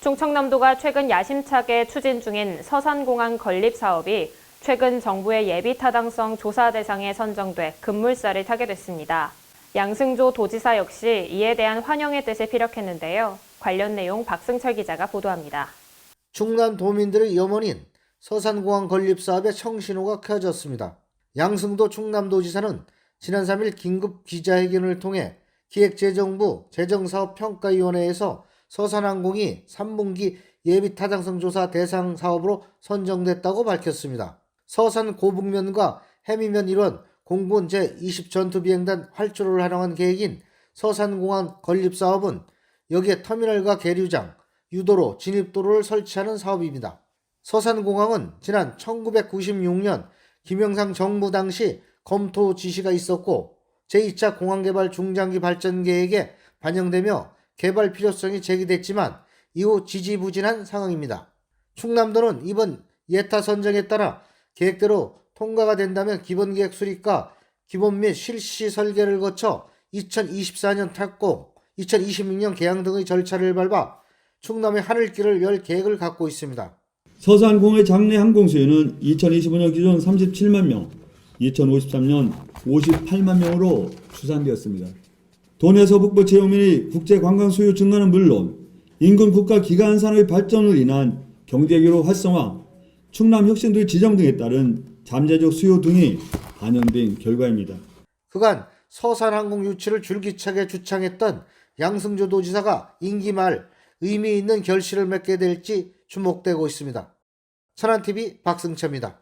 충청남도가 최근 야심차게 추진 중인 서산공항 건립 사업이 최근 정부의 예비 타당성 조사 대상에 선정돼 급물살을 타게 됐습니다. 양승조 도지사 역시 이에 대한 환영의 뜻을 피력했는데요. 관련 내용 박승철 기자가 보도합니다. 충남 도민들의 염원인 서산공항 건립 사업의 청신호가 켜졌습니다. 양승도 충남도지사는 지난 3일 긴급 기자회견을 통해 기획재정부 재정사업평가위원회에서 서산항공이 3분기 예비 타당성 조사 대상 사업으로 선정됐다고 밝혔습니다. 서산 고북면과 해미면 일원 공군 제20전투비행단 활주로를 활용한 계획인 서산공항 건립 사업은 여기에 터미널과 계류장, 유도로, 진입도로를 설치하는 사업입니다. 서산공항은 지난 1996년 김영삼 정부 당시 검토 지시가 있었고 제2차 공항개발 중장기 발전 계획에 반영되며 개발 필요성이 제기됐지만 이후 지지부진한 상황입니다. 충남도는 이번 예타 선정에 따라 계획대로 통과가 된다면 기본계획 수립과 기본 및 실시 설계를 거쳐 2024년 착공, 2026년 개항 등의 절차를 밟아 충남의 하늘길을 열 계획을 갖고 있습니다. 서산공의 장내 항공 수요는 2025년 기준 37만 명, 2053년 58만 명으로 추산되었습니다. 도내 서북부 지역민의 국제 관광 수요 증가는 물론 인근 국가 기간 산업의 발전으로 인한 경제기로 활성화, 충남 혁신도의 지정 등에 따른 잠재적 수요 등이 반영된 결과입니다. 그간 서산항공 유치를 줄기차게 주창했던 양승조 도지사가 임기 말 의미 있는 결실을 맺게 될지 주목되고 있습니다. 천안TV 박승철입니다.